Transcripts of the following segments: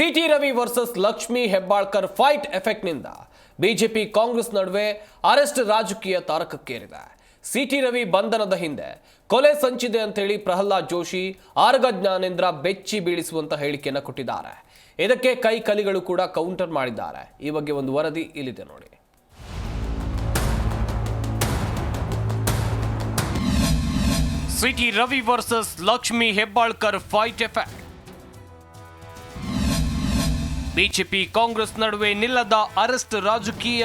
C T Ravi versus Lakshmi Hebbalkar fight ಎಫೆಕ್ಟ್ನಿಂದ BJP Congress ನಡುವೆ arrest ರಾಜಕೀಯ ತಾರಕಕ್ಕೇರಿದೆ. City Ravi ಬಂಧನದ ಹಿಂದೆ ಕೊಲೆ ಸಂಚಿದೆ ಅಂತೇಳಿ ಪ್ರಹ್ಲಾದ್ ಜೋಶಿ, ಆರ್ಗ ಜ್ಞಾನೇಂದ್ರ ಬೆಚ್ಚಿ ಬೀಳಿಸುವಂತ ಹೇಳಿಕೆಯನ್ನು ಕೊಟ್ಟಿದ್ದಾರೆ. ಇದಕ್ಕೆ ಕೈ ಕಲಿಗಳು ಕೂಡ ಕೌಂಟರ್ ಮಾಡಿದ್ದಾರೆ. ಈ ಬಗ್ಗೆ ಒಂದು ವರದಿ ಇಲ್ಲಿದೆ ನೋಡಿ. C T Ravi versus Lakshmi Hebbalkar fight effect. BJP Congress ನಡುವೆ ನಿಲ್ಲದ ಅರೆಸ್ಟ್ ರಾಜಕೀಯ.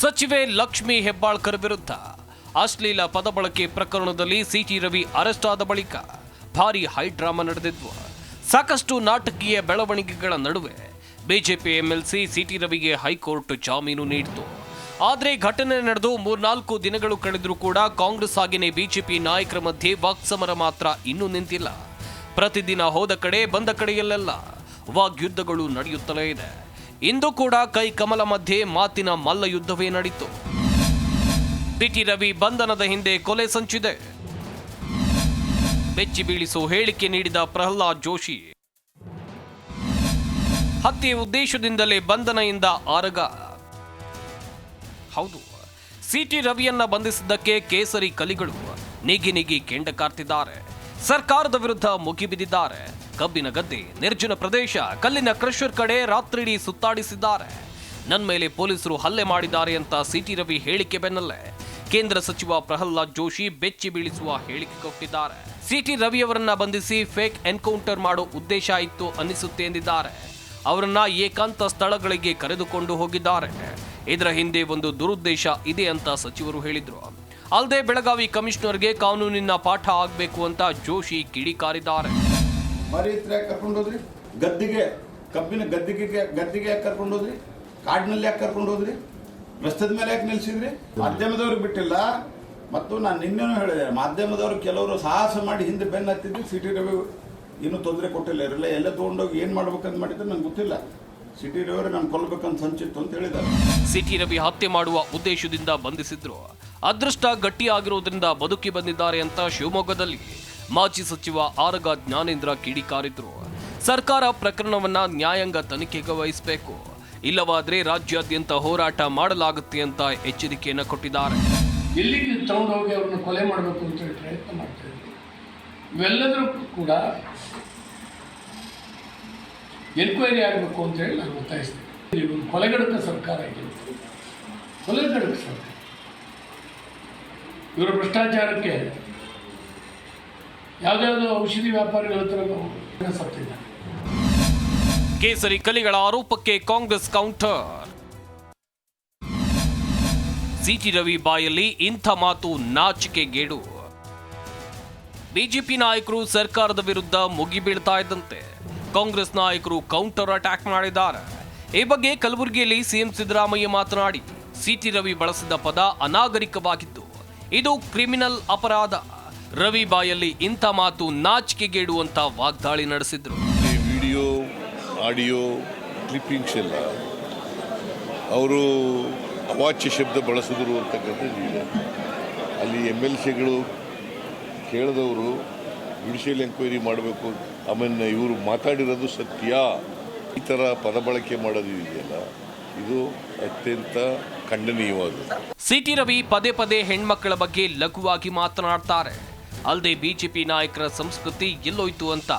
ಸಚಿವೆ ಲಕ್ಷ್ಮಿ ಹೆಬ್ಬಾಳ್ಕರ್ ವಿರುದ್ಧ ಅಶ್ಲೀಲ ಪದ ಬಳಕೆ ಪ್ರಕರಣದಲ್ಲಿ ಸಿಟಿ ರವಿ ಅರೆಸ್ಟ್ ಆದ ಬಳಿಕ ಭಾರಿ ಹೈಡ್ರಾಮಾ ನಡೆದಿದ್ವು. ಸಾಕಷ್ಟು ನಾಟಕೀಯ ಬೆಳವಣಿಗೆಗಳ ನಡುವೆ ಬಿಜೆಪಿ ಎಂಎಲ್ಸಿ ಸಿಟಿ ರವಿಗೆ ಹೈಕೋರ್ಟ್ ಜಾಮೀನು ನೀಡಿತು. ಆದರೆ ಘಟನೆ ನಡೆದು ಮೂರ್ನಾಲ್ಕು ದಿನಗಳು ಕಳೆದರೂ ಕೂಡ ಕಾಂಗ್ರೆಸ್ ಹಾಗೆಯೇ ಬಿಜೆಪಿ ನಾಯಕರ ಮಧ್ಯೆ ವಾಕ್ಸಮರ ಮಾತ್ರ ಇನ್ನೂ ನಿಂತಿಲ್ಲ. ಪ್ರತಿದಿನ ಹೋದ ಕಡೆ ಬಂದ ಕಡೆಯಲ್ಲೆಲ್ಲ ವಾಗ್ಯುದ್ಧಗಳು ನಡೆಯುತ್ತಲೇ ಇದೆ. ಇಂದು ಕೂಡ ಕೈ ಕಮಲ ಮಧ್ಯೆ ಮಾತಿನ ಮಲ್ಲ ಯುದ್ಧವೇ ನಡೀತು. ಟಿಟಿ ರವಿ ಬಂಧನದ ಹಿಂದೆ ಕೊಲೆ ಸಂಚಿದೆ. ಬೆಚ್ಚಿ ಬೀಳಿಸೋ ಹೇಳಿಕೆ ನೀಡಿದ ಪ್ರಹ್ಲಾದ್ ಜೋಶಿ. ಹತ್ಯೆ ಉದ್ದೇಶದಿಂದಲೇ ಬಂಧನದಿಂದ ಆರಗ. ಹೌದು, ಸಿಟಿ ರವಿಯನ್ನ ಬಂಧಿಸಿದ್ದಕ್ಕೆ ಕೇಸರಿ ಕಲಿಗಳು ನಿಗಿ ನಿಗಿ ಕೆಂಡ ಕಾರ್ತಿದ್ದಾರೆ. ಸರ್ಕಾರದ ವಿರುದ್ಧ ಮುಗಿಬಿದ್ದಿದ್ದಾರೆ. ಕಬ್ಬಿನ ಗದ್ದೆ, ನಿರ್ಜನ ಪ್ರದೇಶ, ಕಲ್ಲಿನ ಕ್ರಷರ್ ಕಡೆ ರಾತ್ರಿಡೀ ಸುತ್ತಾಡಿಸಿದ್ದಾರೆ. ನನ್ನ ಮೇಲೆ ಪೊಲೀಸರು ಹಲ್ಲೆ ಮಾಡಿದ್ದಾರೆ ಅಂತ ಸಿಟಿ ರವಿ ಹೇಳಿಕೆ ಬೆನ್ನಲ್ಲೇ ಕೇಂದ್ರ ಸಚಿವ ಪ್ರಹ್ಲಾದ್ ಜೋಶಿ ಬೆಚ್ಚಿ ಬೀಳಿಸುವ ಹೇಳಿಕೆ ಕೊಟ್ಟಿದ್ದಾರೆ. ಸಿಟಿ ರವಿಯವರನ್ನ ಬಂಧಿಸಿ ಫೇಕ್ ಎನ್ಕೌಂಟರ್ ಮಾಡೋ ಉದ್ದೇಶ ಇತ್ತು ಅನ್ನಿಸುತ್ತೆ ಎಂದಿದ್ದಾರೆ. ಅವರನ್ನ ಏಕಾಂತ ಸ್ಥಳಗಳಿಗೆ ಕರೆದುಕೊಂಡು ಹೋಗಿದ್ದಾರೆ. ಇದರ ಹಿಂದೆ ಒಂದು ದುರುದ್ದೇಶ ಇದೆ ಅಂತ ಸಚಿವರು ಹೇಳಿದರು. ಅಲ್ಲದೆ ಬೆಳಗಾವಿ ಕಮಿಷನರ್ಗೆ ಕಾನೂನಿನ ಪಾಠ ಆಗಬೇಕು ಅಂತ ಜೋಶಿ ಕಿಡಿಕಾರಿದ್ದಾರೆ. ಮರಿ ಹತ್ರ ಯಾಕೆ ಕರ್ಕೊಂಡು ಹೋದ್ರಿ? ಗದ್ದಿಗೆ ಕಬ್ಬಿನ ಗದ್ದಿಗೆ ಗದ್ದಿಗೆ ಯಾಕೆ ಕರ್ಕೊಂಡು ಹೋದ್ರಿ? ಕಾಡಿನಲ್ಲಿ ಯಾಕೆ ಕರ್ಕೊಂಡು ಹೋದ್ರಿ? ರಸ್ತೆದ ಮೇಲೆ ಯಾಕೆ ನಿಲ್ಸಿದ್ರಿ? ಮಾಧ್ಯಮದವ್ರಿಗೆ ಬಿಟ್ಟಿಲ್ಲ. ಮತ್ತು ನಾನು ನಿನ್ನೆನೂ ಹೇಳಿದೆ ಮಾಧ್ಯಮದವರು ಕೆಲವರು ಸಾಹಸ ಮಾಡಿ ಹಿಂದೆ ಬೆನ್ನು ಹತ್ತಿದ್ದು ಸಿಟಿ ರವಿ ಇನ್ನೂ ತೊಂದರೆ ಕೊಟ್ಟಿಲ್ಲ. ಇರಲಿಲ್ಲ ಎಲ್ಲ ತೊಗೊಂಡೋಗಿ ಏನು ಮಾಡ್ಬೇಕಂತ ಮಾಡಿದ್ರೆ ನಂಗೆ ಗೊತ್ತಿಲ್ಲ. ಸಿಟಿ ರವಿ ನಾನು ಕೊಲ್ಲಬೇಕಂತ ಸಂಚಿತ್ತು ಅಂತ ಹೇಳಿದ್ದಾರೆ. ಸಿಟಿ ರವಿ ಹತ್ಯೆ ಮಾಡುವ ಉದ್ದೇಶದಿಂದ ಬಂಧಿಸಿದ್ರು. ಅದೃಷ್ಟ ಗಟ್ಟಿಯಾಗಿರುವುದರಿಂದ ಬದುಕಿ ಬಂದಿದ್ದಾರೆ ಅಂತ ಶಿವಮೊಗ್ಗದಲ್ಲಿ ಮಾಜಿ ಸಚಿವ ಆರಗ ಜ್ಞಾನೇಂದ್ರ ಕಿಡಿಕಾರಿದ್ರು. ಸರ್ಕಾರ ಪ್ರಕರಣವನ್ನ ನ್ಯಾಯಾಂಗ ತನಿಖೆಗೆ ವಹಿಸಬೇಕು. ಇಲ್ಲವಾದ್ರೆ ರಾಜ್ಯಾದ್ಯಂತ ಹೋರಾಟ ಮಾಡಲಾಗುತ್ತೆ ಅಂತ ಎಚ್ಚರಿಕೆಯನ್ನು ಕೊಟ್ಟಿದ್ದಾರೆ. ಎಲ್ಲಿಗೆ ತಗೊಂಡೋಗಿ ಅವ್ರನ್ನ ಕೊಲೆ ಮಾಡಬೇಕು ಅಂತ ಹೇಳಿ ಪ್ರಯತ್ನ ಮಾಡ್ತಾ ಇದ್ದೀವಿ ಇವೆಲ್ಲದರೂ ಕೂಡ ಎನ್ಕ್ವೈರಿ ಆಗಬೇಕು ಅಂತ ಹೇಳಿ ನಾನು ಒತ್ತಾಯಿಸ್ತೀನಿ. ಒಂದು ಕೊಲೆಗಡಕ ಸರ್ಕಾರ ಇದೆ ಕೊಲೆಗಡಕ ಸರ್ಕಾರ. ಇವರ ಭ್ರಷ್ಟಾಚಾರಕ್ಕೆ ಯಾವುದ್ಯಾವುದೋ ಔಷಧಿ ವ್ಯಾಪಾರಿಗಳ ಹತ್ರ ಕೇಸರಿ ಕಲಿಗಳ ಆರೋಪಕ್ಕೆ ಕಾಂಗ್ರೆಸ್ ಕೌಂಟರ್. ಸಿಟಿ ರವಿ ಬಾಯಲ್ಲಿ ಇಂಥ ಮಾತು ನಾಚಿಕೆಗೇಡು. ಬಿಜೆಪಿ ನಾಯಕರು ಸರ್ಕಾರದ ವಿರುದ್ಧ ಮುಗಿಬೀಳ್ತಾ ಇದ್ದಂತೆ. ಕಾಂಗ್ರೆಸ್ ನಾಯಕರು ಕೌಂಟರ್ ಅಟ್ಯಾಕ್ ಮಾಡಿದ್ದಾರೆ. ಈ ಬಗ್ಗೆ ಕಲಬುರಗಿಯಲ್ಲಿ ಸಿಎಂ ಸಿದ್ದರಾಮಯ್ಯ ಮಾತನಾಡಿ, ಸಿಟಿ ರವಿ ಬಳಸಿದ ಪದ ಅನಾಗರಿಕವಾಗಿದ್ದು, ಇದು ಕ್ರಿಮಿನಲ್ ಅಪರಾಧ. ರವಿ ಬಾಯಲ್ಲಿ ಇಂಥ ಮಾತು ನಾಚಿಕೆಗೇಡುವಂಥ ವಾಗ್ದಾಳಿ ನಡೆಸಿದ್ರು. ಈ ವಿಡಿಯೋ ಆಡಿಯೋ ಕ್ಲಿಪ್ಪಿಂಗ್ಸ್ ಎಲ್ಲ ಅವರು ಅವಾಚ್ಯ ಶಬ್ದ ಬಳಸಿದ್ರು ಅಂತಕ್ಕಂಥದ್ದು ಇದೆ ಅಲ್ಲಿ ಎಂ ಎಲ್ ಸಿಗಳು ಕೇಳಿದವರು ಜುಡಿಷಿಯಲ್ ಎಂಕ್ವೈರಿ ಮಾಡಬೇಕು ಆಮೇಲೆ ಇವರು ಮಾತಾಡಿರೋದು ಸತ್ಯ. ಈ ಥರ ಪದ ಬಳಕೆ ಮಾಡೋದು ಇದೆಯಲ್ಲ ಇದು ಅತ್ಯಂತ ಖಂಡನೀಯವಾದದ್ದು. ಸಿಟಿ ರವಿ ಪದೇ ಪದೇ ಹೆಣ್ಮಕ್ಕಳ ಬಗ್ಗೆ ಲಘುವಾಗಿ ಮಾತನಾಡ್ತಾರೆ. ಅಲ್ಲದೆ ಬಿಜೆಪಿ ನಾಯಕರ ಸಂಸ್ಕೃತಿ ಎಲ್ಲೋಯ್ತು ಅಂತ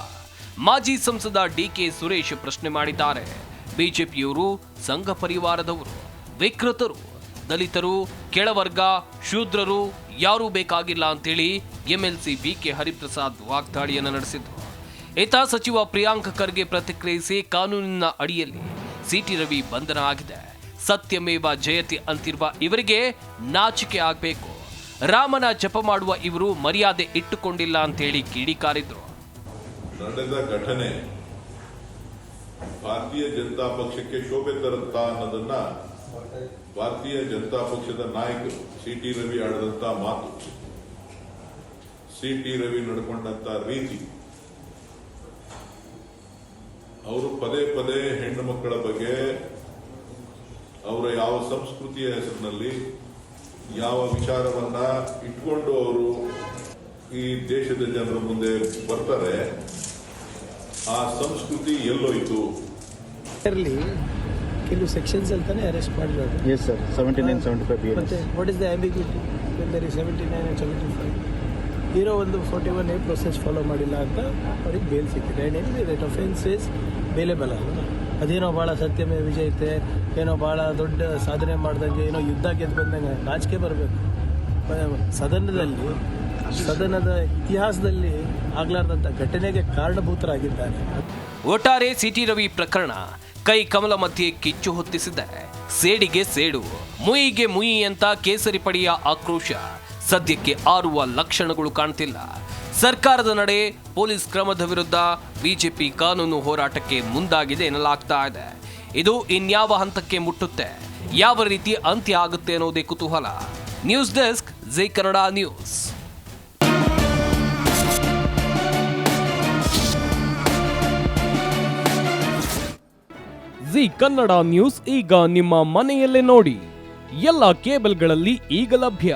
ಮಾಜಿ ಸಂಸದ ಡಿಕೆ ಸುರೇಶ್ ಪ್ರಶ್ನೆ ಮಾಡಿದ್ದಾರೆ. ಬಿಜೆಪಿಯವರು, ಸಂಘ ಪರಿವಾರದವರು, ವಿಕೃತರು, ದಲಿತರು, ಕೆಳವರ್ಗ, ಶೂದ್ರರು ಯಾರೂ ಬೇಕಾಗಿಲ್ಲ ಅಂತೇಳಿ ಎಂಎಲ್ಸಿ ಬಿಕೆ ಹರಿಪ್ರಸಾದ್ ವಾಗ್ದಾಳಿಯನ್ನು ನಡೆಸಿದ್ರು. ಇತ ಸಚಿವ ಪ್ರಿಯಾಂಕ್ ಖರ್ಗೆ ಪ್ರತಿಕ್ರಿಯಿಸಿ ಕಾನೂನಿನ ಅಡಿಯಲ್ಲಿ ಸಿಟಿ ರವಿ ಬಂಧನ ಆಗಿದೆ. ಸತ್ಯಮೇವ ಜಯತಿ ಅಂತಿರುವ ಇವರಿಗೆ ನಾಚಿಕೆ ಆಗಬೇಕು. ರಾಮನ ಜಪ ಮಾಡುವ ಇವರು ಮರ್ಯಾದೆ ಇಟ್ಟುಕೊಂಡಿಲ್ಲ ಅಂತ ಹೇಳಿ ಕಿಡಿಕಾರಿದ್ರು ನಡೆದ ಘಟನೆ ಭಾರತೀಯ ಜನತಾ ಪಕ್ಷಕ್ಕೆ ಶೋಭೆ ತರುತ್ತ ಅನ್ನೋದನ್ನ ಭಾರತೀಯ ಜನತಾ ಪಕ್ಷದ ನಾಯಕರು ಸಿ ಟಿ ರವಿ ಆಡದಂತ ಮಾತು. ಸಿ ಟಿ ರವಿ ನಡ್ಕೊಂಡಂತ ರೀತಿ. ಅವರು ಪದೇ ಪದೇ ಹೆಣ್ಣು ಮಕ್ಕಳ ಬಗ್ಗೆ ಅವರ ಯಾವ ಸಂಸ್ಕೃತಿಯ ಹೆಸರಿನಲ್ಲಿ ಯಾವ ವಿಚಾರವನ್ನ ಇಟ್ಕೊಂಡು ಅವರು ಈ ದೇಶದ ಜನರ ಮುಂದೆ ಬರ್ತಾರೆ ಆ ಸಂಸ್ಕೃತಿ ಎಲ್ಲೋಯ್ತು? ಇರಲಿ ಕೆಲವು ಸೆಕ್ಷನ್ಸ್ ಅಲ್ಲಿ ತಾನೇ ಅರೆಸ್ಟ್ ಮಾಡಿರೋದು. Yes, sir. 79, 75 years. ಮತ್ತೆ what is the ambiguity there seventy nine and seventy five ಇರೋ ಒಂದು forty one A process follow ಮಾಡಿಲ್ಲ ಅಂತ ಅವ್ರಿಗೆ ಬೇಲ್ ಸಿಕ್ಕಿದೆ. And any rate offence is bailable ಅಲ್ಲ ಅದೇನೋ ಭಾಳ ಸತ್ಯಮೇ ವಿಜಯತೆ ಏನೋ ಭಾಳ ದೊಡ್ಡ ಸಾಧನೆ ಮಾಡ್ದಂಗೆ, ಏನೋ ಯುದ್ಧ ಗೆದ್ದು ಬಂದಂಗೆ, ನಾಚಿಕೆ ಬರಬೇಕು. ಸದನದಲ್ಲಿ, ಸದನದ ಇತಿಹಾಸದಲ್ಲಿ ಆಗ್ಲಾರ್ದಂಥ ಘಟನೆಗೆ ಕಾರಣಭೂತರಾಗಿದ್ದಾರೆ. ಒಟ್ಟಾರೆ ಸಿಟಿ ರವಿ ಪ್ರಕರಣ ಕೈ ಕಮಲ ಮಧ್ಯೆ ಕಿಚ್ಚು ಹೊತ್ತಿಸಿದೆ ಸೇಡಿಗೆ ಸೇಡು, ಮುಯಿಗೆ ಮುಯಿ ಅಂತ ಕೇಸರಿ ಪಡೆಯ ಆಕ್ರೋಶ. ಸದ್ಯಕ್ಕೆ ಆರುವ ಲಕ್ಷಣಗಳು ಕಾಣ್ತಿಲ್ಲ. ಸರ್ಕಾರದ ನಡೆ ಪೊಲೀಸ್ ಕ್ರಮದ ವಿರುದ್ಧ ಬಿಜೆಪಿ ಕಾನೂನು ಹೋರಾಟಕ್ಕೆ ಮುಂದಾಗಿದೆ ಎನ್ನಲಾಗ್ತಾ ಇದೆ. ಇದು ಇನ್ಯಾವ ಹಂತಕ್ಕೆ ಮುಟ್ಟುತ್ತೆ? ಯಾವ ರೀತಿ ಅಂತ್ಯ ಆಗುತ್ತೆ ಅನ್ನೋದೇ ಕುತೂಹಲ. News desk Zee Kannada news. Zee Kannada news ಈಗ ನಿಮ್ಮ ಮನೆಯಲ್ಲೇ ನೋಡಿ. ಎಲ್ಲ ಕೇಬಲ್ಗಳಲ್ಲಿ ಈಗ ಲಭ್ಯ.